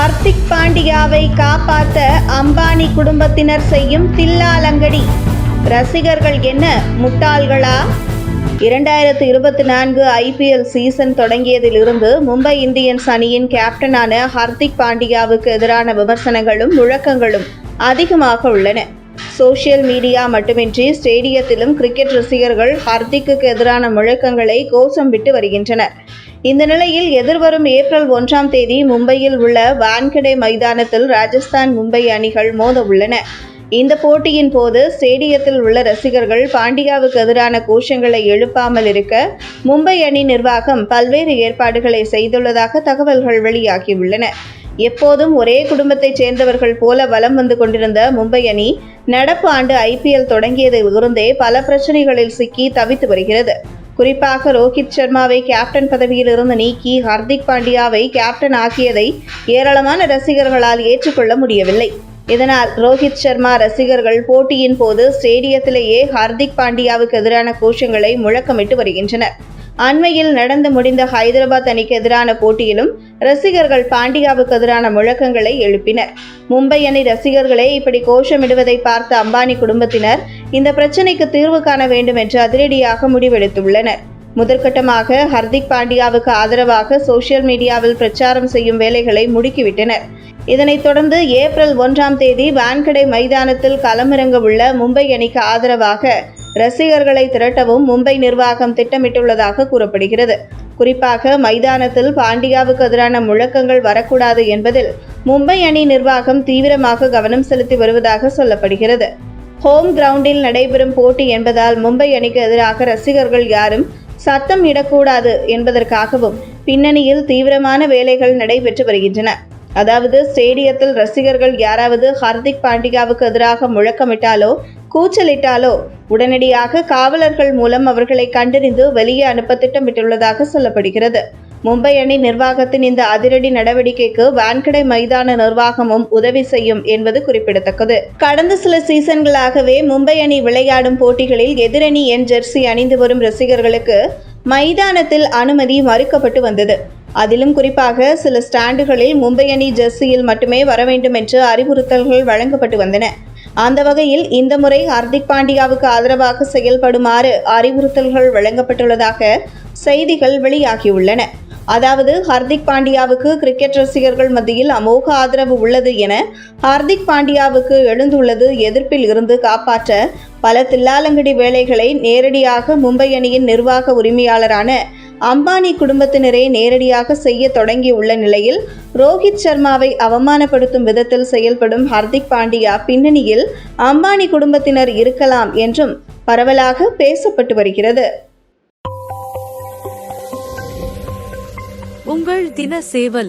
ஹர்திக் பாண்டியாவை காப்பாற்ற அம்பானி குடும்பத்தினர் செய்யும் தில்லாலங்கடி. ரசிகர்கள் என்ன முட்டாள்களா? இரண்டாயிரத்து இருபத்தி நான்கு ஐபிஎல் சீசன் தொடங்கியதிலிருந்து மும்பை இந்தியன்ஸ் அணியின் கேப்டனான ஹர்திக் பாண்டியாவுக்கு எதிரான விமர்சனங்களும் முழக்கங்களும் அதிகமாக உள்ளன. சோஷியல் மீடியா மட்டுமின்றி ஸ்டேடியத்திலும் கிரிக்கெட் ரசிகர்கள் ஹர்திக்கு எதிரான முழக்கங்களை கோஷம் விட்டு வருகின்றனர். இந்த நிலையில் எதிர்வரும் ஏப்ரல் ஒன்றாம் தேதி மும்பையில் உள்ள வான்கடே மைதானத்தில் ராஜஸ்தான் மும்பை அணிகள் மோத உள்ளன இந்த போட்டியின் போது ஸ்டேடியத்தில் உள்ள ரசிகர்கள் பாண்டியாவுக்கு எதிரான கோஷங்களை எழுப்பாமல் இருக்க மும்பை அணி நிர்வாகம் பல்வேறு ஏற்பாடுகளை செய்துள்ளதாக தகவல்கள் வெளியாகியுள்ளன. எப்போதும் ஒரே குடும்பத்தைச் சேர்ந்தவர்கள் போல வலம் வந்து கொண்டிருந்த மும்பை அணி நடப்பு ஆண்டு ஐபிஎல் தொடங்கியதிலிருந்தே பல பிரச்சனைகளில் சிக்கி தவித்து வருகிறது. குறிப்பாக ரோஹித் சர்மாவை கேப்டன் பதவியிலிருந்து நீக்கி ஹர்திக் பாண்டியாவை கேப்டன் ஆக்கியதை ஏராளமான ரசிகர்களால் ஏற்றுக்கொள்ள முடியவில்லை. இதனால் ரோஹித் சர்மா ரசிகர்கள் போட்டியின் போது ஸ்டேடியத்திலேயே ஹர்திக் பாண்டியாவுக்கு எதிரான கோஷங்களை முழக்கமிட்டு வருகின்றனர். அண்மையில் நடந்து முடிந்த ஹைதராபாத் அணிக்கு எதிரான போட்டியிலும் ரசிகர்கள் பாண்டியாவுக்கு எதிரான முழக்கங்களை எழுப்பினர். மும்பை அணி ரசிகர்களே இப்படி கோஷமிடுவதை பார்த்த அம்பானி குடும்பத்தினர் இந்த பிரச்சினைக்கு தீர்வு காண வேண்டும் என்று அதிரடியாக முடிவெடுத்துள்ளனர். முதற்கட்டமாக ஹர்திக் பாண்டியாவுக்கு ஆதரவாக சோஷியல் மீடியாவில் பிரச்சாரம் செய்யும் வேலைகளை முடுக்கிவிட்டனர். இதனைத் தொடர்ந்து ஏப்ரல் ஒன்றாம் தேதி வான்கடை மைதானத்தில் களமிறங்க உள்ள மும்பை அணிக்கு ஆதரவாக ரசிகர்களை திரட்டவும் மும்பை நிர்வாகம் திட்டமிட்டுள்ளதாக கூறப்படுகிறது. குறிப்பாக மைதானத்தில் பாண்டியாவுக்கு எதிரான முழக்கங்கள் வரக்கூடாது என்பதில் மும்பை அணி நிர்வாகம் தீவிரமாக கவனம் செலுத்தி வருவதாக சொல்லப்படுகிறது. ஹோம் கிரவுண்டில் நடைபெறும் போட்டி என்பதால் மும்பை அணிக்கு எதிராக ரசிகர்கள் யாரும் சத்தம் இடக்கூடாது என்பதற்காகவும் பின்னணியில் தீவிரமான வேலைகள் நடைபெற்று வருகின்றன. அதாவது ஸ்டேடியத்தில் ரசிகர்கள் யாராவது ஹர்திக் பாண்டியாவுக்கு எதிராக முழக்கமிட்டாலோ கூச்சலிட்டாலோ உடனடியாக காவலர்கள் மூலம் அவர்களை கண்டறிந்து வெளியே அனுப்ப திட்டமிட்டுள்ளதாக சொல்லப்படுகிறது. மும்பை அணி நிர்வாகத்தின் இந்த அதிரடி நடவடிக்கைக்கு வான்கடை மைதான நிர்வாகமும் உதவி செய்யும் என்பது குறிப்பிடத்தக்கது. கடந்த சில சீசன்களாகவே மும்பை அணி விளையாடும் போட்டிகளில் எதிரணி என் ஜெர்சி அணிந்து வரும் ரசிகர்களுக்கு மைதானத்தில் அனுமதி மறுக்கப்பட்டு வந்தது. அதிலும் குறிப்பாக சில ஸ்டாண்டுகளில் மும்பை அணி ஜெர்சியில் மட்டுமே வர வேண்டும் என்று அறிவுறுத்தல்கள் வழங்கப்பட்டு வந்தன. அந்த வகையில் இந்த முறை ஹர்திக் பாண்டியாவுக்கு ஆதரவாக செயல்படுமாறு அறிவுறுத்தல்கள் வழங்கப்பட்டுள்ளதாக செய்திகள் வெளியாகியுள்ளன. அதாவது ஹர்திக் பாண்டியாவுக்கு கிரிக்கெட் ரசிகர்கள் மத்தியில் அமோக ஆதரவு உள்ளது என ஹர்திக் பாண்டியாவுக்கு எழுந்துள்ளது எதிர்ப்பில் இருந்து காப்பாற்ற பல தில்லாலங்கடி வேலைகளை நேரடியாக மும்பை அணியின் நிர்வாக உரிமையாளரான அம்பானி குடும்பத்தினரே நேரடியாக செய்ய தொடங்கியுள்ள நிலையில் ரோஹித் சர்மாவை அவமானப்படுத்தும் விதத்தில் செயல்படும் ஹர்திக் பாண்டியா பின்னணியில் அம்பானி குடும்பத்தினர் இருக்கலாம் என்றும் பரவலாக பேசப்பட்டு வருகிறது. உங்கள் தின சேவல்